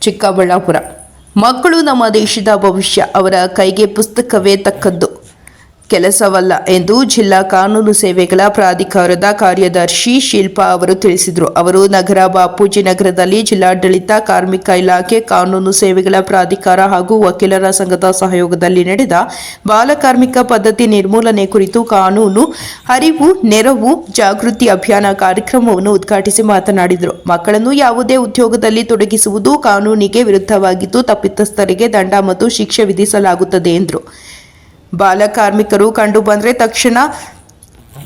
ಚಿಕ್ಕಬಳ್ಳಾಪುರ. ಮಕ್ಕಳು ನಮ್ಮ ದೇಶದ ಭವಿಷ್ಯ ಅವರ ಕೈಗೆ ಪುಸ್ತಕವೇ ತಕ್ಕದ್ದು. ಕೆಲಸವಲ್ಲ ಎಂದು ಜಿಲ್ಲಾ ಕಾನೂನು ಸೇವೆಗಳ ಪ್ರಾಧಿಕಾರದ ಕಾರ್ಯದರ್ಶಿ ಶಿಲ್ಪಾ ಅವರು ತಿಳಿಸಿದರು. ಅವರು ನಗರ ಬಾಪೂಜಿ ನಗರದಲ್ಲಿ ಜಿಲ್ಲಾಡಳಿತ, ಕಾರ್ಮಿಕ ಇಲಾಖೆ, ಕಾನೂನು ಸೇವೆಗಳ ಪ್ರಾಧಿಕಾರ ಹಾಗೂ ವಕೀಲರ ಸಂಘದ ಸಹಯೋಗದಲ್ಲಿ ನಡೆದ ಬಾಲಕಾರ್ಮಿಕ ಪದ್ಧತಿ ನಿರ್ಮೂಲನೆ ಕುರಿತು ಕಾನೂನು, ಅರಿವು, ನೆರವು, ಜಾಗೃತಿ ಅಭಿಯಾನ ಕಾರ್ಯಕ್ರಮವನ್ನು ಉದ್ಘಾಟಿಸಿ ಮಾತನಾಡಿದರು. ಮಕ್ಕಳನ್ನು ಯಾವುದೇ ಉದ್ಯೋಗದಲ್ಲಿ ತೊಡಗಿಸುವುದು ಕಾನೂನಿಗೆ ವಿರುದ್ಧವಾಗಿದ್ದು, ತಪ್ಪಿತಸ್ಥರಿಗೆ ದಂಡ ಮತ್ತು ಶಿಕ್ಷೆ ವಿಧಿಸಲಾಗುತ್ತದೆ ಎಂದರು. ಬಾಲಕಾರ್ಮಿಕರು ಕಂಡು ಬಂದರೆ ತಕ್ಷಣ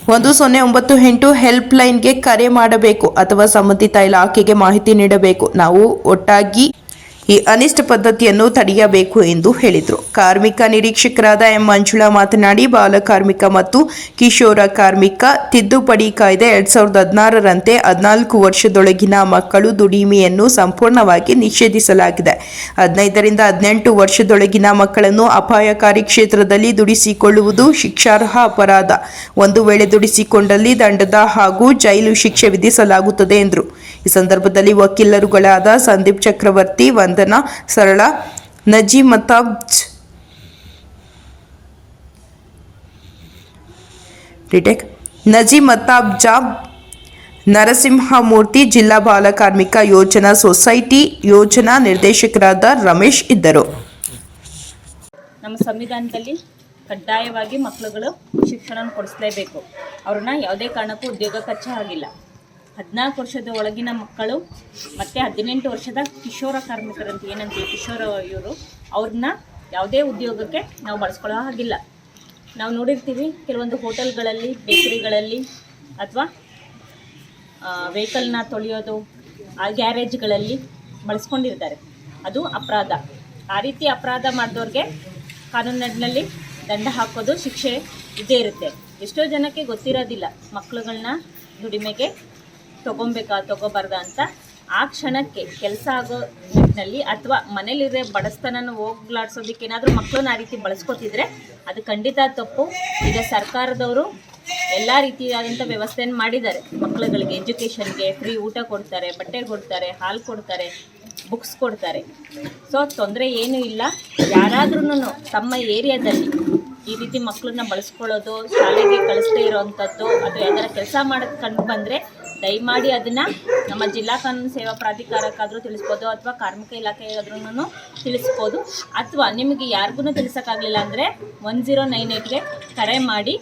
ಒಂದು ಸೊನ್ನೆ ಒಂಬತ್ತು ಎಂಟು ಹೆಲ್ಪ್ ಲೈನ್ಗೆ ಕರೆ ಮಾಡಬೇಕು ಅಥವಾ ಸಂಬಂಧಿತ ಇಲಾಖೆಗೆ ಮಾಹಿತಿ ನೀಡಬೇಕು. ನಾವು ಒಟ್ಟಾಗಿ ಈ ಅನಿಷ್ಟ ಪದ್ಧತಿಯನ್ನು ತಡೆಯಬೇಕು ಎಂದು ಹೇಳಿದರು. ಕಾರ್ಮಿಕ ನಿರೀಕ್ಷಕರಾದ ಎಂ. ಮಂಜುಳಾ ಮಾತನಾಡಿ ಬಾಲಕಾರ್ಮಿಕ ಮತ್ತು ಕಿಶೋರ ಕಾರ್ಮಿಕ ತಿದ್ದುಪಡಿ ಕಾಯ್ದೆ ಎರಡ್ ಸಾವಿರದ ಹದಿನಾರರಂತೆ ಹದಿನಾಲ್ಕು ವರ್ಷದೊಳಗಿನ ಮಕ್ಕಳು ದುಡಿಮೆಯನ್ನು ಸಂಪೂರ್ಣವಾಗಿ ನಿಷೇಧಿಸಲಾಗಿದೆ. ಹದಿನೈದರಿಂದ ಹದಿನೆಂಟು ವರ್ಷದೊಳಗಿನ ಮಕ್ಕಳನ್ನು ಅಪಾಯಕಾರಿ ಕ್ಷೇತ್ರದಲ್ಲಿ ದುಡಿಸಿಕೊಳ್ಳುವುದು ಶಿಕ್ಷಾರ್ಹ ಅಪರಾಧ. ಒಂದು ವೇಳೆ ದುಡಿಸಿಕೊಂಡಲ್ಲಿ ದಂಡದ ಹಾಗೂ ಜೈಲು ಶಿಕ್ಷೆ ವಿಧಿಸಲಾಗುತ್ತದೆ ಎಂದರು. ಈ ಸಂದರ್ಭದಲ್ಲಿ ವಕೀಲರುಗಳಾದ ಸಂದೀಪ್ ಚಕ್ರವರ್ತಿ ವಂದನಾ ಸರಳ ನಜಿ ಮತಾಬ್ಜ್ ರಿಟೇಕ್ ನಜಿ ಮತಾಬ್ಜಾಬ್ ನರಸಿಂಹಮೂರ್ತಿ ಜಿಲ್ಲಾ ಬಾಲಕಾರ್ಮಿಕ ಯೋಜನಾ ಸೊಸೈಟಿ ಯೋಜನಾ ನಿರ್ದೇಶಕರಾದ ರಮೇಶ್ ಇದ್ದರು. ನಮ್ಮ ಸಂವಿಧಾನದಲ್ಲಿ ಕಡ್ಡಾಯವಾಗಿ ಮಕ್ಕಳುಗಳು ಶಿಕ್ಷಣ ಕೊಡಿಸಲೇಬೇಕು. ಅವ್ರನ್ನ ಯಾವುದೇ ಕಾರಣಕ್ಕೂ ಉದ್ಯೋಗ ಕಚ್ಚ ಆಗಿಲ್ಲ. ಹದಿನಾಲ್ಕು ವರ್ಷದ ಒಳಗಿನ ಮಕ್ಕಳು ಮತ್ತು ಹದಿನೆಂಟು ವರ್ಷದ ಕಿಶೋರ ಕಾರ್ಮಿಕರಂತ ಏನಂತೀವಿ ಕಿಶೋರ ಇವರು ಅವ್ರನ್ನ ಯಾವುದೇ ಉದ್ಯೋಗಕ್ಕೆ ನಾವು ಬಳಸ್ಕೊಳ್ಳೋ ಹಾಗಿಲ್ಲ. ನಾವು ನೋಡಿರ್ತೀವಿ ಕೆಲವೊಂದು ಹೋಟೆಲ್ಗಳಲ್ಲಿ, ಬೇಕರಿಗಳಲ್ಲಿ ಅಥವಾ ವೆಹಿಕಲ್ನ ತೊಳೆಯೋದು, ಆ ಗ್ಯಾರೇಜ್ಗಳಲ್ಲಿ ಬಳಸ್ಕೊಂಡಿರ್ತಾರೆ. ಅದು ಅಪರಾಧ. ಆ ರೀತಿ ಅಪರಾಧ ಮಾಡಿದವ್ರಿಗೆ ಕಾನೂನಿನಲ್ಲಿ ದಂಡ ಹಾಕೋದು ಶಿಕ್ಷೆ ಇದ್ದೇ ಇರುತ್ತೆ. ಎಷ್ಟೋ ಜನಕ್ಕೆ ಗೊತ್ತಿರೋದಿಲ್ಲ ಮಕ್ಕಳುಗಳನ್ನ ದುಡಿಮೆಗೆ ತೊಗೊಬೇಕಾ, ತಗೋಬಾರ್ದ ಅಂತ ಆ ಕ್ಷಣಕ್ಕೆ ಕೆಲಸ ಆಗೋ ನಿಟ್ಟಿನಲ್ಲಿ ಅಥವಾ ಮನೇಲಿರೋ ಬಡಸ್ತನನ ಹೋಗ್ಲಾಡ್ಸೋದಕ್ಕೆ ಏನಾದರೂ ಮಕ್ಕಳನ್ನ ಆ ರೀತಿ ಬಳಸ್ಕೊತಿದ್ರೆ ಅದು ಖಂಡಿತ ತಪ್ಪು. ಈಗ ಸರ್ಕಾರದವರು ಎಲ್ಲ ರೀತಿಯಾದಂಥ ವ್ಯವಸ್ಥೆಯನ್ನು ಮಾಡಿದ್ದಾರೆ. ಮಕ್ಕಳುಗಳಿಗೆ ಎಜುಕೇಷನ್ಗೆ ಫ್ರೀ ಊಟ ಕೊಡ್ತಾರೆ, ಬಟ್ಟೆ ಕೊಡ್ತಾರೆ, ಹಾಲು ಕೊಡ್ತಾರೆ, ಬುಕ್ಸ್ ಕೊಡ್ತಾರೆ. ಸೊ ತೊಂದರೆ ಏನೂ ಇಲ್ಲ. ಯಾರಾದ್ರೂ ತಮ್ಮ ಏರಿಯಾದಲ್ಲಿ ಈ ರೀತಿ ಮಕ್ಕಳನ್ನ ಬಳಸ್ಕೊಳ್ಳೋದು, ಶಾಲೆಗೆ ಕಳಿಸ್ದೇ ಇರೋವಂಥದ್ದು ಅಥವಾ ಯಾವ್ದಾರ ಕೆಲಸ ಮಾಡೋದು ಕಂಡು ಬಂದರೆ ದಯಮಾಡಿ ಅದನ್ನು ನಮ್ಮ ಜಿಲ್ಲಾ ಕಾನೂನು ಸೇವಾ ಪ್ರಾಧಿಕಾರಕ್ಕಾದರೂ ತಿಳಿಸ್ಬೋದು ಅಥವಾ ಕಾರ್ಮಿಕ ಇಲಾಖೆಗಾದ್ರೂ ತಿಳಿಸ್ಬೋದು. ಅಥವಾ ನಿಮಗೆ ಯಾರಿಗೂ ತಿಳಿಸೋಕ್ಕಾಗಲಿಲ್ಲ ಅಂದರೆ ಒನ್ ಜೀರೋ ನೈನ್ ಏಯ್ಟ್ಗೆ ಕರೆ ಮಾಡಿ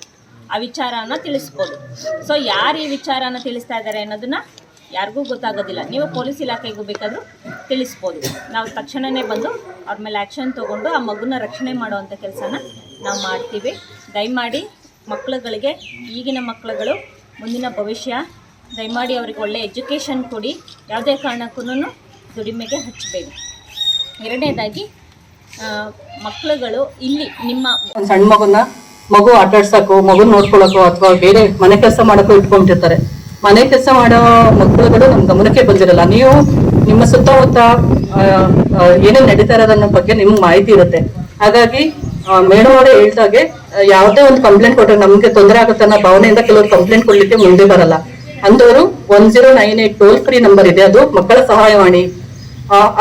ಆ ವಿಚಾರನ ತಿಳಿಸ್ಬೋದು. ಸೊ ಯಾರು ಈ ವಿಚಾರನ ತಿಳಿಸ್ತಾ ಇದ್ದಾರೆ ಅನ್ನೋದನ್ನ ಯಾರಿಗೂ ಗೊತ್ತಾಗೋದಿಲ್ಲ. ನೀವು ಪೊಲೀಸ್ ಇಲಾಖೆಗೂ ಬೇಕಾದರೂ ತಿಳಿಸ್ಬೋದು. ನಾವು ತಕ್ಷಣವೇ ಬಂದು ಅವ್ರ ಮೇಲೆ ಆ್ಯಕ್ಷನ್ ತೊಗೊಂಡು ಆ ಮಗುನ ರಕ್ಷಣೆ ಮಾಡುವಂಥ ಕೆಲಸನ ನಾವು ಮಾಡ್ತೀವಿ. ದಯಮಾಡಿ ಮಕ್ಕಳುಗಳಿಗೆ ಈಗಿನ ಮಕ್ಕಳುಗಳು ಮುಂದಿನ ಭವಿಷ್ಯ ದಯಮಾಡಿ ಅವ್ರಿಗೆ ಒಳ್ಳೆ ಎಜುಕೇಷನ್ ಕೊಡಿ. ಯಾವುದೇ ಕಾರಣಕ್ಕೂ ದುಡಿಮೆಗೆ ಹಚ್ಚಬೇಡಿ. ಎರಡನೇದಾಗಿ ಮಕ್ಕಳುಗಳು ಇಲ್ಲಿ ನಿಮ್ಮ ಒಂದು ಸಣ್ಣ ಮಗುನ ಮಗು ಆಟ ಆಡ್ಸಕ್ಕೋ ಮಗು ನೋಡ್ಕೊಳಕ್ಕೋ ಅಥವಾ ಬೇರೆ ಮನೆ ಕೆಲಸ ಮಾಡೋಕ್ಕೋ ಇಟ್ಕೊಂಡಿರ್ತಾರೆ ಮನೆ ಕೆಲಸ ಮಾಡೋ ಮಕ್ಕಳುಗಳು ನಮ್ಮ ಗಮನಕ್ಕೆ ಬಂದಿರಲ್ಲ. ನೀವು ನಿಮ್ಮ ಸುತ್ತಮುತ್ತ ಏನೇನ್ ನಡೀತಾ ಇರೋದನ್ನ ಬಗ್ಗೆ ನಿಮ್ಗೆ ಮಾಹಿತಿ ಇರುತ್ತೆ. ಹಾಗಾಗಿ ಮೇಡಮ್ ಅವರೇ ಹೇಳ್ದಾಗೆ ಯಾವುದೇ ಒಂದು ಕಂಪ್ಲೇಂಟ್ ಕೊಟ್ಟರೆ ನಮಗೆ ತೊಂದರೆ ಆಗುತ್ತೆ ಅನ್ನೋ ಭಾವನೆಯಿಂದ ಕೆಲವರು ಕಂಪ್ಲೇಂಟ್ ಕೊಡ್ಲಿಕ್ಕೆ ಮುಂದೆ ಬರಲ್ಲ. ಅಂದವರು one zero nine eight toll free number ಇದೆ, ಅದು ಮಕ್ಕಳ ಸಹಾಯವಾಣಿ.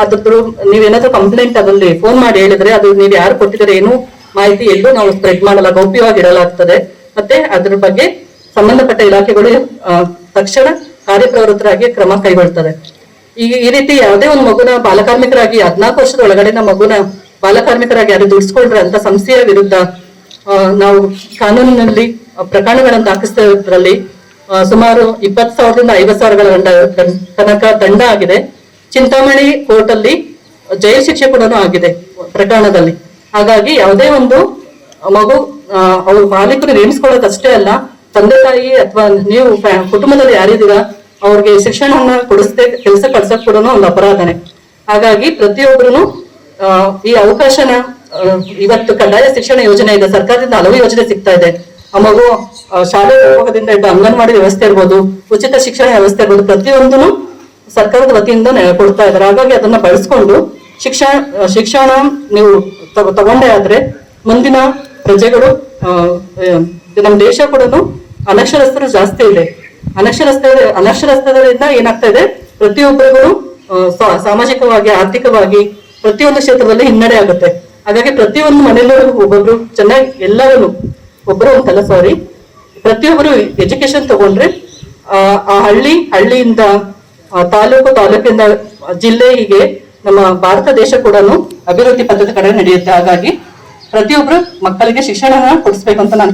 ಅದ್ರ ಅದ್ರದ್ದು ನೀವೇನಾದ್ರೂ ಕಂಪ್ಲೇಂಟ್ ಅದರಲ್ಲಿ ಫೋನ್ ಮಾಡಿ ಹೇಳಿದ್ರೆ ಅದು ನೀವು ಯಾರು ಕೊಟ್ಟಿದ್ರೆ ಏನು ಮಾಹಿತಿ ಎಲ್ಲೂ ನಾವು ಸ್ಪ್ರೆಡ್ ಮಾಡಲ್ಲ, ಗೌಪ್ಯವಾಗಿ ಇಡಲಾಗ್ತದೆ. ಮತ್ತೆ ಅದ್ರ ಬಗ್ಗೆ ಸಂಬಂಧಪಟ್ಟ ಇಲಾಖೆಗಳು ತಕ್ಷಣ ಕಾರ್ಯಪ್ರವೃತ್ತರಾಗಿ ಕ್ರಮ ಕೈಗೊಳ್ತದೆ. ಈ ಈ ರೀತಿ ಯಾವುದೇ ಒಂದು ಮಗುನ ಬಾಲಕಾರ್ಮಿಕರಾಗಿ, ಹದಿನಾಲ್ಕು ವರ್ಷದ ಒಳಗಡೆನ ಮಗುನ ಬಾಲಕಾರ್ಮಿಕರಾಗಿ ಯಾರು ದುಡಿಸ್ಕೊಳ್ರೆ ಅಂತ ಸಂಸ್ಥೆಯ ವಿರುದ್ಧ ನಾವು ಕಾನೂನಿನಲ್ಲಿ ಪ್ರಕರಣಗಳನ್ನು ದಾಖಲಿಸಿದ್ರಲ್ಲಿ ಸುಮಾರು ಇಪ್ಪತ್ತು ಸಾವಿರದಿಂದ ಐವತ್ತು ಸಾವಿರಗಳ ತನಕ ದಂಡ ಆಗಿದೆ. ಚಿಂತಾಮಣಿ ಕೋರ್ಟ್ ಅಲ್ಲಿ ಜೈಲು ಶಿಕ್ಷೆ ಕೂಡ ಆಗಿದೆ ಪ್ರಕರಣದಲ್ಲಿ. ಹಾಗಾಗಿ ಯಾವುದೇ ಒಂದು ಮಗು ಅವ್ರ ಮಾಲೀಕರು ನೇಮಿಸ್ಕೊಳ್ಳೋದಷ್ಟೇ ಅಲ್ಲ, ತಂದೆ ತಾಯಿ ಅಥವಾ ನೀವು ಕುಟುಂಬದಲ್ಲಿ ಯಾರಿದ್ದೀರಾ, ಅವ್ರಿಗೆ ಶಿಕ್ಷಣವನ್ನ ಕೊಡಿಸದೆ, ಕೆಲಸ ಕಳ್ಸಕ್ ಕೂಡ ಒಂದು ಅಪರಾಧನೆ. ಹಾಗಾಗಿ ಪ್ರತಿಯೊಬ್ಬರು ಈ ಅವಕಾಶನ ಇವತ್ತು ಕಡ್ಡಾಯ ಶಿಕ್ಷಣ ಯೋಜನೆ ಇದೆ, ಸರ್ಕಾರದಿಂದ ಹಲವು ಯೋಜನೆ ಸಿಗ್ತಾ ಇದೆ. ಆ ಮಗು ಶಾಲೆ ಹೋಗೋದಿಂದ ಹಿಡಿದು ಅಂಗನವಾಡಿ ವ್ಯವಸ್ಥೆ ಇರ್ಬೋದು, ಉಚಿತ ಶಿಕ್ಷಣ ವ್ಯವಸ್ಥೆ ಇರ್ಬೋದು, ಪ್ರತಿಯೊಂದನ್ನು ಸರ್ಕಾರದ ವತಿಯಿಂದ ಕೊಡ್ತಾ ಇದ್ದಾರೆ. ಹಾಗಾಗಿ ಅದನ್ನ ಬಳಸ್ಕೊಂಡು ಶಿಕ್ಷಣ ಶಿಕ್ಷಣ ನೀವು ತಗೊ- ತಗೊಂಡೇ ಆದ್ರೆ ಮುಂದಿನ ಪ್ರಜೆಗಳು ನಮ್ಮ ದೇಶ ಕೂಡ ಅನಕ್ಷರಸ್ಥರು ಜಾಸ್ತಿ ಇದೆ. ಅನಕ್ಷರಸ್ಥ ಅನಕ್ಷರಸ್ಥರಿಂದ ಏನಾಗ್ತಾ ಇದೆ? ಪ್ರತಿಯೊಬ್ಬರಿಗೂ ಸಾಮಾಜಿಕವಾಗಿ, ಆರ್ಥಿಕವಾಗಿ ಪ್ರತಿಯೊಂದು ಕ್ಷೇತ್ರದಲ್ಲಿ ಹಿನ್ನಡೆ ಆಗುತ್ತೆ. ಹಾಗಾಗಿ ಪ್ರತಿಯೊಂದು ಮನೆಯಲ್ಲೂ ಒಬ್ಬೊಬ್ರು ಚೆನ್ನಾಗಿ ಎಲ್ಲರೂ ಒಬ್ಬರು ಅಂತಲ್ಲ ಸಾರಿ ಪ್ರತಿಯೊಬ್ಬರು ಎಜುಕೇಶನ್ ತಗೊಂಡ್ರೆ ಆ, ಹಳ್ಳಿ ಹಳ್ಳಿಯಿಂದ ತಾಲೂಕು ತಾಲೂಕಿಂದ ಜಿಲ್ಲೆ ಹೀಗೆ ನಮ್ಮ ಭಾರತ ದೇಶ ಕೂಡ ಅಭಿವೃದ್ಧಿ ಪದ್ಧತಿ ಕಡೆ ನಡೆಯುತ್ತೆ. ಹಾಗಾಗಿ ಪ್ರತಿಯೊಬ್ರು ಮಕ್ಕಳಿಗೆ ಶಿಕ್ಷಣ ಕೊಡಿಸ್ಬೇಕು ಅಂತ ನಾನು